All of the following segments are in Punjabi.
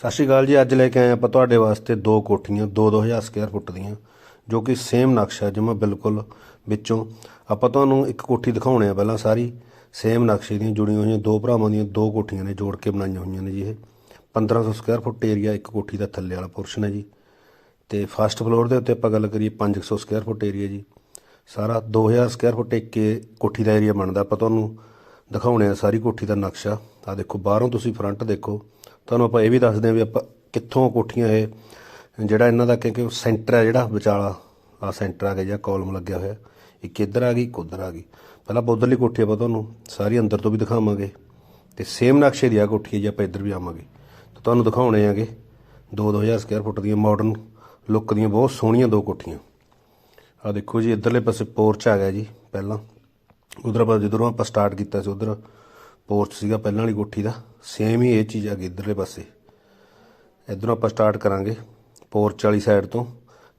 ਸਤਿ ਸ਼੍ਰੀ ਅਕਾਲ ਜੀ, ਅੱਜ ਲੈ ਕੇ ਆਏ ਆਪਾਂ ਤੁਹਾਡੇ ਵਾਸਤੇ ਦੋ ਕੋਠੀਆਂ, ਦੋ 2000 ਸਕੁਅਰ ਫੁੱਟ ਦੀਆਂ, ਜੋ ਕਿ ਸੇਮ ਨਕਸ਼ਾ ਜਿਵੇਂ ਬਿਲਕੁਲ ਵਿੱਚੋਂ। ਆਪਾਂ ਤੁਹਾਨੂੰ ਇੱਕ ਕੋਠੀ ਦਿਖਾਉਣੇ ਆ ਪਹਿਲਾਂ ਸਾਰੀ ਸੇਮ ਨਕਸ਼ੇ ਦੀਆਂ ਜੁੜੀਆਂ ਹੋਈਆਂ, ਦੋ ਭਰਾਵਾਂ ਦੀਆਂ ਦੋ ਕੋਠੀਆਂ ਨੇ, ਜੋੜ ਕੇ ਬਣਾਈਆਂ ਹੋਈਆਂ ਨੇ ਜੀ ਇਹ। 1500 ਸਕੁਅਰ ਫੁੱਟ ਏਰੀਆ ਇੱਕ ਕੋਠੀ ਦਾ ਥੱਲੇ ਵਾਲਾ ਪੋਰਸ਼ਨ ਹੈ ਜੀ। ਤੇ ਫਸਟ ਫਲੋਰ ਦੇ ਉੱਤੇ ਆਪਾਂ ਗੱਲ ਕਰੀਏ 500 ਸਕੁਅਰ ਫੁੱਟ ਏਰੀਆ ਜੀ। ਸਾਰਾ 2000 ਸਕੁਅਰ ਫੁੱਟ ਇੱਕ ਕੋਠੀ ਦਾ ਏਰੀਆ ਬਣਦਾ। ਆਪਾਂ ਤੁਹਾਨੂੰ ਦਿਖਾਉਣੇ ਆ ਸਾਰੀ ਕੋਠੀ ਦਾ ਨਕਸ਼ਾ। ਆ ਦੇਖੋ, ਬਾਹਰੋਂ ਤੁਸੀਂ ਫਰੰਟ ਦੇਖੋ। ਤੁਹਾਨੂੰ ਆਪਾਂ ਇਹ ਵੀ ਦੱਸਦੇ ਹਾਂ ਵੀ ਆਪਾਂ ਕਿੱਥੋਂ ਕੋਠੀਆਂ ਇਹ, ਜਿਹੜਾ ਇਹਨਾਂ ਦਾ ਕਿਉਂਕਿ ਉਹ ਸੈਂਟਰ ਹੈ ਜਿਹੜਾ ਵਿਚਾਲਾ, ਆ ਸੈਂਟਰ ਆ ਗਿਆ ਜਾਂ ਕਾਲਮ ਲੱਗਿਆ ਹੋਇਆ, ਇੱਕ ਇੱਧਰ ਆ ਗਈ, ਇੱਕ ਉੱਧਰ ਆ ਗਈ। ਪਹਿਲਾਂ ਆਪਾਂ ਉੱਧਰਲੀ ਕੋਠੀ ਆਪਾਂ ਤੁਹਾਨੂੰ ਸਾਰੀ ਅੰਦਰ ਤੋਂ ਵੀ ਦਿਖਾਵਾਂਗੇ ਤੇ ਸੇਮ ਨਕਸ਼ੇ ਦੀ ਆ ਕੋਠੀ ਹੈ ਜੀ, ਆਪਾਂ ਇੱਧਰ ਵੀ ਆਵਾਂਗੇ। ਤਾਂ ਤੁਹਾਨੂੰ ਦਿਖਾਉਣੇ ਆਗੇ 2-2000 ਸਕੁਅਰ ਫੁੱਟ ਦੀਆਂ ਮਾਡਰਨ ਲੁੱਕ ਦੀਆਂ ਬਹੁਤ ਸੋਹਣੀਆਂ ਦੋ ਕੋਠੀਆਂ। ਆ ਦੇਖੋ ਜੀ, ਇੱਧਰਲੇ ਪਾਸੇ ਪੋਰਚ ਆ ਗਿਆ ਜੀ, ਪਹਿਲਾਂ। ਉਧਰ ਆਪਾਂ ਜਦੋਂ ਆਪਾਂ ਸਟਾਰਟ ਕੀਤਾ ਸੀ, ਉਧਰ ਪੋਰਚ ਸੀਗਾ ਪਹਿਲਾਂ ਵਾਲੀ ਕੋਠੀ ਦਾ। ਸੇਮ ਹੀ ਇਹ ਚੀਜ਼ ਆ ਗਈ ਇੱਧਰਲੇ ਪਾਸੇ। ਇੱਧਰੋਂ ਆਪਾਂ ਸਟਾਰਟ ਕਰਾਂਗੇ ਪੋਰਚ ਵਾਲੀ ਸਾਈਡ ਤੋਂ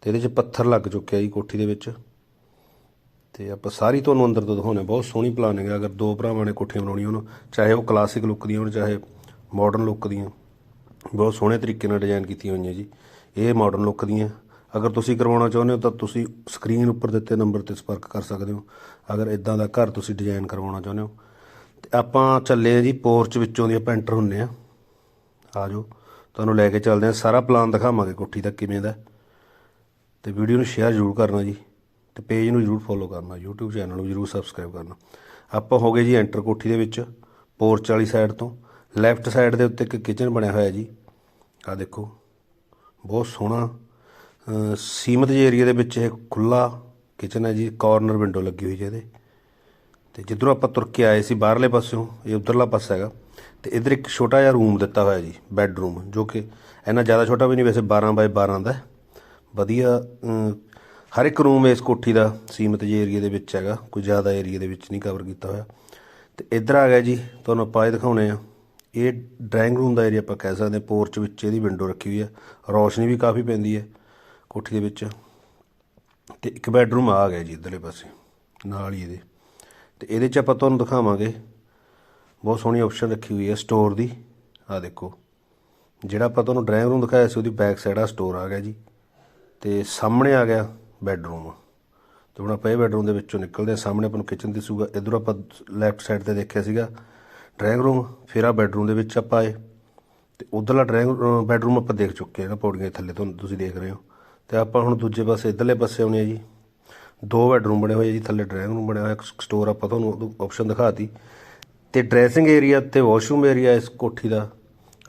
ਤੇ ਇਹਦੇ 'ਚ ਪੱਥਰ ਲੱਗ ਚੁੱਕਿਆ ਜੀ ਕੋਠੀ ਦੇ ਵਿੱਚ। ਤੇ ਆਪਾਂ ਸਾਰੀ ਤੁਹਾਨੂੰ ਅੰਦਰ ਤੋਂ ਦਿਖਾਉਣੇ ਬਹੁਤ ਸੋਹਣੀ ਪਲਾਨਿੰਗ ਹੈ ਅਗਰ ਦੋ ਭਰਾਵਾਂ ਨੇ ਕੋਠੀਆਂ ਬਣਾਉਣੀਆਂ ਹੋਣ, ਚਾਹੇ ਉਹ ਕਲਾਸਿਕ ਲੁੱਕ ਦੀਆਂ ਹੋਣ, ਚਾਹੇ ਮਾਡਰਨ ਲੁੱਕ ਦੀਆਂ। ਬਹੁਤ ਸੋਹਣੇ ਤਰੀਕੇ ਨਾਲ ਡਿਜ਼ਾਈਨ ਕੀਤੀਆਂ ਹੋਈਆਂ ਜੀ। ਇਹ ਮਾਡਰਨ ਲੁੱਕ ਦੀਆਂ। ਅਗਰ ਤੁਸੀਂ ਕਰਵਾਉਣਾ ਚਾਹੁੰਦੇ ਹੋ ਤਾਂ ਤੁਸੀਂ ਸਕਰੀਨ ਉੱਪਰ ਦਿੱਤੇ ਨੰਬਰ ਤੇ ਸੰਪਰਕ ਕਰ ਸਕਦੇ ਹੋ। ਅਗਰ ਇਦਾਂ ਦਾ ਘਰ ਤੁਸੀਂ ਡਿਜ਼ਾਈਨ ਕਰਵਾਉਣਾ ਚਾਹੁੰਦੇ ਹੋ ਆਪਾਂ ਚੱਲੇ ਆ ਜੀ ਪੋਰਚ ਵਿੱਚੋਂ ਦੀ ਆਪਾਂ ਐਂਟਰ ਹੁੰਨੇ ਆ। ਆ ਜਾਓ ਤੁਹਾਨੂੰ ਲੈ ਕੇ ਚੱਲਦੇ ਆ ਸਾਰਾ ਪਲਾਨ ਦਿਖਾਵਾਂਗੇ ਕੋਠੀ ਦਾ ਕਿਵੇਂ ਦਾ। ਤੇ ਵੀਡੀਓ ਨੂੰ ਸ਼ੇਅਰ ਜ਼ਰੂਰ ਕਰਨਾ ਜੀ। ਤੇ ਪੇਜ ਨੂੰ ਜ਼ਰੂਰ ਫੋਲੋ ਕਰਨਾ। YouTube ਚੈਨਲ ਨੂੰ ਜ਼ਰੂਰ ਸਬਸਕ੍ਰਾਈਬ ਕਰਨਾ। ਆਪਾਂ ਹੋ ਗਏ ਜੀ ਐਂਟਰ ਕੋਠੀ ਦੇ ਵਿੱਚ, ਪੋਰਚ ਵਾਲੀ ਸਾਈਡ ਤੋਂ। ਲੈਫਟ ਸਾਈਡ ਦੇ ਉੱਤੇ ਇੱਕ ਕਿਚਨ ਬਣਿਆ ਹੋਇਆ ਜੀ। ਆ ਦੇਖੋ, ਬਹੁਤ ਸੋਹਣਾ, ਅਹ ਸੀਮਤ ਜਿਹੇ ਏਰੀਆ ਦੇ ਵਿੱਚ ਇਹ ਖੁੱਲਾ ਕਿਚਨ ਹੈ ਜੀ। ਕਾਰਨਰ ਵਿੰਡੋ ਲੱਗੀ ਹੋਈ ਜੀ ਇਹਦੇ। ਤੇ ਜਿੱਧਰੋਂ ਆਪਾਂ ਤੁਰ ਕੇ ਆਏ ਸੀ ਬਾਹਰਲੇ ਪਾਸਿਓਂ, ਇਹ ਉਧਰਲਾ ਪਾਸਾ ਹੈਗਾ, ਤੇ ਇਧਰ ਇੱਕ ਛੋਟਾ ਜਿਹਾ ਰੂਮ ਦਿੱਤਾ ਹੋਇਆ ਜੀ ਬੈੱਡਰੂਮ ਜੋ ਕਿ ਇੰਨਾ ਜ਼ਿਆਦਾ ਛੋਟਾ ਵੀ ਨਹੀਂ ਵੈਸੇ 12 ਬਾਏ 12 ਦਾ ਵਧੀਆ ਹਰ ਇੱਕ ਰੂਮ ਇਸ ਕੋਠੀ ਦਾ ਸੀਮਤ ਜਿਹੇ ਏਰੀਆ ਦੇ ਵਿੱਚ ਹੈਗਾ, ਕੋਈ ਜ਼ਿਆਦਾ ਏਰੀਆ ਦੇ ਵਿੱਚ ਨਹੀਂ ਕਵਰ ਕੀਤਾ ਹੋਇਆ। ਤੇ ਇੱਧਰ ਆ ਗਿਆ ਜੀ, ਤੁਹਾਨੂੰ ਆਪਾਂ ਇਹ ਦਿਖਾਉਣੇ ਆ। ਇਹ ਡਰਾਇੰਗ ਰੂਮ ਦਾ ਏਰੀਆ ਆਪਾਂ ਕਹਿ ਸਕਦੇ ਹਾਂ ਪੋਰਚ ਵਿੱਚ ਇਹਦੀ ਵਿੰਡੋ ਰੱਖੀ ਹੋਈ ਹੈ, ਰੌਸ਼ਨੀ ਵੀ ਕਾਫੀ ਪੈਂਦੀ ਹੈ ਕੋਠੀ ਦੇ ਵਿੱਚ। ਤੇ ਇੱਕ ਬੈੱਡਰੂਮ ਆ ਗਿਆ ਜੀ ਇੱਧਰਲੇ ਪਾਸੇ, ਨਾਲ ਹੀ ਇਹਦੇ। ਤੇ ਇਹਦੇ 'ਚ ਆਪਾਂ ਤੁਹਾਨੂੰ ਦਿਖਾਵਾਂਗੇ। ਬਹੁਤ ਸੋਹਣੀ ਆਪਸ਼ਨ ਰੱਖੀ ਹੋਈ ਹੈ ਸਟੋਰ ਦੀ। ਆ ਦੇਖੋ। ਜਿਹੜਾ ਆਪਾਂ ਤੁਹਾਨੂੰ ਡਰਾਇੰਗ ਰੂਮ ਦਿਖਾਇਆ ਸੀ, ਉਹਦੀ ਬੈਕ ਸਾਈਡ ਆ ਸਟੋਰ ਆ ਗਿਆ ਜੀ। ਤੇ ਸਾਹਮਣੇ ਆ ਗਿਆ ਬੈੱਡਰੂਮ ਤੇ ਹੁਣ ਆਪਾਂ ਇਹ ਬੈੱਡਰੂਮ ਦੇ ਵਿੱਚੋਂ ਨਿਕਲਦੇ ਹਾਂ। ਸਾਹਮਣੇ ਆਪਾਂ ਨੂੰ ਕਿਚਨ ਦਿਸੂਗਾ। ਇਧਰੋਂ ਆਪਾਂ ਲੈਫਟ ਸਾਈਡ ਤੇ ਦੇਖਿਆ ਸੀਗਾ ਡਰਾਇੰਗ ਰੂਮ ਫਿਰ ਆ ਬੈੱਡਰੂਮ ਦੇ ਵਿੱਚ ਆਪਾਂ ਆਏ ਤੇ ਉਧਰਲਾ ਡਰਾਇੰਗ ਬੈੱਡਰੂਮ ਆਪਾਂ ਦੇਖ ਚੁੱਕੇ ਹਾਂ ਨਾ ਪੌੜੀਆਂ ਥੱਲੇ। ਤੁਹਾਨੂੰ ਤੁਸੀਂ ਦੇਖ ਰਹੇ ਹੋ। ਤੇ ਆਪਾਂ ਹੁਣ ਦੂਜੇ ਪਾਸੇ, ਇਧਰਲੇ ਪਾਸੇ ਆਉਣੇ ਆ ਜੀ। ਦੋ ਬੈਡਰੂਮ ਬਣੇ ਹੋਏ ਜੀ ਥੱਲੇ ਡਰਾਇੰਗ ਰੂਮ ਬਣਿਆ ਹੋਇਆ ਇੱਕ ਸਟੋਰ ਆਪਾਂ ਤੁਹਾਨੂੰ ਆਪਸ਼ਨ ਦਿਖਾਤੀ। ਤੇ ਡਰੈਸਿੰਗ ਏਰੀਆ ਤੇ ਵਾਸ਼ਰੂਮ ਏਰੀਆ ਇਸ ਕੋਠੀ ਦਾ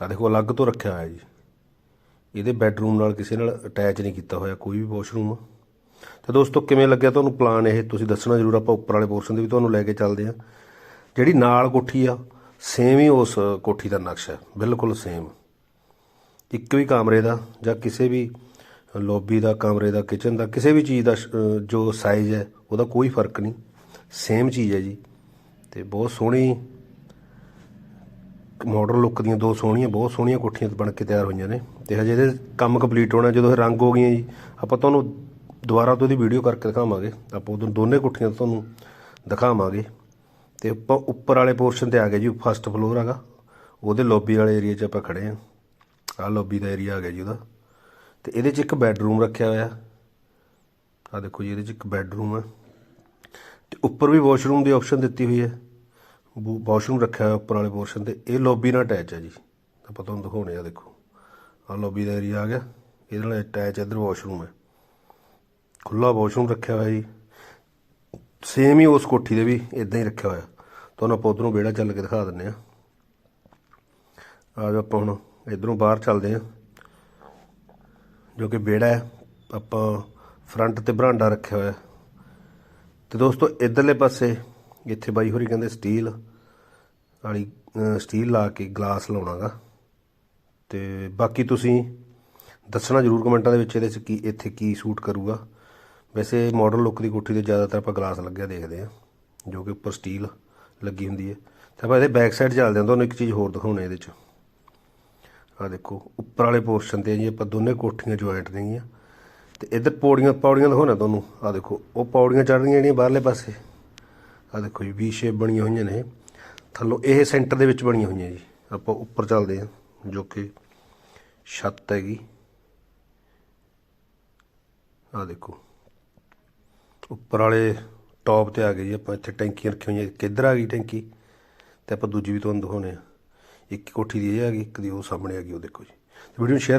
ਆ ਦੇਖੋ ਅਲੱਗ ਤੋਂ ਰੱਖਿਆ ਹੋਇਆ ਜੀ। ਇਹਦੇ ਬੈਡਰੂਮ ਨਾਲ ਕਿਸੇ ਨਾਲ ਅਟੈਚ ਨਹੀਂ ਕੀਤਾ ਹੋਇਆ ਕੋਈ ਵੀ ਵਾਸ਼ਰੂਮ। ਤੇ ਦੋਸਤੋ ਕਿਵੇਂ ਲੱਗਿਆ ਤੁਹਾਨੂੰ ਪਲਾਨ ਇਹ? ਤੁਸੀਂ ਦੱਸਣਾ ਜ਼ਰੂਰ ਆਪਾਂ ਉੱਪਰ ਵਾਲੇ ਪੋਰਸ਼ਨ ਦੇ ਵੀ ਤੁਹਾਨੂੰ ਲੈ ਕੇ ਚੱਲਦੇ ਆ ਜਿਹੜੀ ਨਾਲ ਕੋਠੀ ਆ ਸੇਮ ਹੀ ਉਸ ਕੋਠੀ ਦਾ ਨਕਸ਼ਾ ਹੈ, ਬਿਲਕੁਲ ਸੇਮ ਇੱਕ ਵੀ ਕਮਰੇ ਦਾ ਜਾਂ ਕਿਸੇ ਵੀ ਲੌਬੀ ਦਾ, ਕਮਰੇ ਦਾ ਕਿਚਨ ਦਾ, ਕਿਸੇ ਵੀ ਚੀਜ਼ ਦਾ ਸ਼- ਜੋ ਸਾਈਜ਼ ਹੈ, ਉਹਦਾ ਕੋਈ ਫ਼ਰਕ ਨਹੀਂ। ਸੇਮ ਚੀਜ਼ ਹੈ ਜੀ। ਤੇ ਬਹੁਤ ਸੋਹਣੀ ਮਾਡਰਨ ਲੁੱਕ ਦੀਆਂ ਦੋ ਸੋਹਣੀਆਂ, ਬਹੁਤ ਸੋਹਣੀਆਂ ਕੋਠੀਆਂ ਬਣ ਕੇ ਤਿਆਰ ਹੋਈਆਂ ਨੇ। ਤੇ ਹਜੇ ਇਹਦੇ ਕੰਮ ਕੰਪਲੀਟ ਹੋਣਾ, ਜਦੋਂ ਇਹ ਰੰਗ ਹੋ ਗਈਆਂ ਜੀ, ਆਪਾਂ ਤੁਹਾਨੂੰ ਦੁਬਾਰਾ ਤੋਂ ਇਹਦੀ ਵੀਡੀਓ ਕਰਕੇ ਦਿਖਾਵਾਂਗੇ। ਆਪਾਂ ਉਦੋਂ ਦੋਨੇ ਕੋਠੀਆਂ ਤੁਹਾਨੂੰ ਦਿਖਾਵਾਂਗੇ। ਤੇ ਆਪਾਂ ਉੱਪਰ ਵਾਲੇ ਪੋਰਸ਼ਨ ਤੇ ਆ ਗਏ ਜੀ ਫਸਟ ਫਲੋਰ ਹੈਗਾ। ਉਹਦੇ ਲੌਬੀ ਵਾਲੇ ਏਰੀਆ 'ਚ ਆਪਾਂ ਖੜੇ ਆ ਆਹ ਲੌਬੀ ਦਾ ਏਰੀਆ ਆ ਗਿਆ ਜੀ ਉਹਦਾ। ਤੇ ਇਹਦੇ 'ਚ ਇੱਕ ਬੈੱਡਰੂਮ ਰੱਖਿਆ ਹੋਇਆ। ਆ ਦੇਖੋ ਜੀ, ਇਹਦੇ 'ਚ ਇੱਕ ਬੈੱਡਰੂਮ ਹੈ। ਤੇ ਉੱਪਰ ਵੀ ਵਾਸ਼ਰੂਮ ਦੀ ਆਪਸ਼ਨ ਦਿੱਤੀ ਹੋਈ ਹੈ। ਵਾਸ਼ਰੂਮ ਰੱਖਿਆ ਹੋਇਆ ਉੱਪਰ ਵਾਲੇ ਪੋਰਸ਼ਨ ਤੇ। ਇਹ ਲੌਬੀ ਨਾਲ ਅਟੈਚ ਹੈ ਜੀ। ਆਪਾਂ ਤੁਹਾਨੂੰ ਦਿਖਾਉਣੇ ਆ, ਦੇਖੋ। ਆ ਲੌਬੀ ਦਾ ਏਰੀਆ ਆ ਗਿਆ। ਇਹਦੇ ਨਾਲ ਅਟੈਚ ਇੱਧਰ ਵਾਸ਼ਰੂਮ ਹੈ। ਖੁੱਲਾ ਵਾਸ਼ਰੂਮ ਰੱਖਿਆ ਹੋਇਆ ਜੀ। ਸੇਮ ਹੀ ਉਸ ਕੋਠੀ ਦੇ ਵੀ ਇਦਾਂ ਹੀ ਰੱਖਿਆ ਹੋਇਆ। ਤੁਹਾਨੂੰ ਆਪਾਂ ਉਧਰੋਂ ਵਿਹੜਾ ਚੱਲ ਕੇ ਦਿਖਾ ਦਿੰਨੇ ਆ ਆ ਜਾਓ ਆਪਾਂ ਹੁਣ, ਇਧਰੋਂ ਬਾਹਰ ਚੱਲਦੇ ਆ ਜੋ ਕਿ ਵਿਹੜਾ ਹੈ, ਆਪਾਂ ਫਰੰਟ ਤੇ ਬਰਾਂਡਾ ਰੱਖਿਆ ਹੋਇਆ ਤੇ ਦੋਸਤੋ, ਇਧਰਲੇ ਪਾਸੇ ਇੱਥੇ ਬਾਈ ਹੋਰੀ ਕਹਿੰਦੇ ਸਟੀਲ ਵਾਲੀ ਸਟੀਲ ਲਾ ਕੇ ਗਲਾਸ ਲਾਉਣਾਗਾ। ਤੇ ਬਾਕੀ ਤੁਸੀਂ ਦੱਸਣਾ ਜਰੂਰ ਕਮੈਂਟਾਂ ਦੇ ਵਿੱਚ ਇਹਦੇ 'ਚ ਕੀ, ਇੱਥੇ ਕੀ ਸੂਟ ਕਰੂਗਾ। ਵੈਸੇ ਮਾਡਰਨ ਲੁੱਕ ਦੀ ਕੋਠੀ ਤੇ ਜ਼ਿਆਦਾਤਰ ਆਪਾਂ ਗਲਾਸ ਲੱਗਿਆ ਦੇਖਦੇ ਆ ਜੋ ਕਿ ਉੱਪਰ ਸਟੀਲ ਲੱਗੀ ਹੁੰਦੀ ਹੈ। ਤੇ ਆਪਾਂ ਇਹਦੇ ਬੈਕ ਸਾਈਡ ਚੱਲਦੇ ਹਾਂ, ਤੁਹਾਨੂੰ ਇੱਕ ਚੀਜ਼ ਹੋਰ ਦਿਖਾਉਣੇ ਇਹਦੇ 'ਚ। ਆ ਦੇਖੋ, ਉੱਪਰ ਵਾਲੇ ਪੋਰਸ਼ਨ ਤੇ ਜੀ, ਆਪਾਂ ਦੋਨੇ ਕੋਠੀਆਂ ਜੁਆਇੰਟ ਨੇਗੀਆਂ ਤੇ ਇੱਧਰ ਪੌੜੀਆਂ ਪੌੜੀਆਂ ਦਿਖਾਉਣਾ ਤੁਹਾਨੂੰ। ਆ ਦੇਖੋ, ਉਹ ਪੌੜੀਆਂ ਚੜ੍ਹਦੀਆਂ ਜਿਹੜੀਆਂ ਬਾਹਰਲੇ ਪਾਸੇ। ਆ ਦੇਖੋ ਜੀ, ਵੀ ਸ਼ੇਪ ਬਣੀਆਂ ਹੋਈਆਂ ਨੇ। ਥੱਲੋਂ ਇਹ ਸੈਂਟਰ ਦੇ ਵਿੱਚ ਬਣੀਆਂ ਹੋਈਆਂ ਜੀ। ਆਪਾਂ ਉੱਪਰ ਚੱਲਦੇ ਹਾਂ, ਜੋ ਕਿ ਛੱਤ ਹੈਗੀ। ਆ ਦੇਖੋ, ਉੱਪਰ ਵਾਲੇ ਟੌਪ ਤੇ ਆ ਗਏ ਜੀ। ਆਪਾਂ ਇੱਥੇ ਟੈਂਕੀਆਂ ਰੱਖੀਆਂ ਹੋਈਆਂ ਕਿੱਧਰ ਆ ਗਈ ਟੈਂਕੀ। ਤੇ ਆਪਾਂ ਦੂਜੀ ਵੀ ਤੁਹਾਨੂੰ ਦਿਖਾਉਂਦੇ ਆ ਇੱਕ ਕੋਠੀ ਦੀ ਇਹ ਹੈਗੀ ਇੱਕ ਦੀ ਉਹ ਸਾਹਮਣੇ ਆ ਗਈ, ਉਹ ਦੇਖੋ ਜੀ। ਵੀਡੀਓ ਨੂੰ ਸ਼ੇਅਰ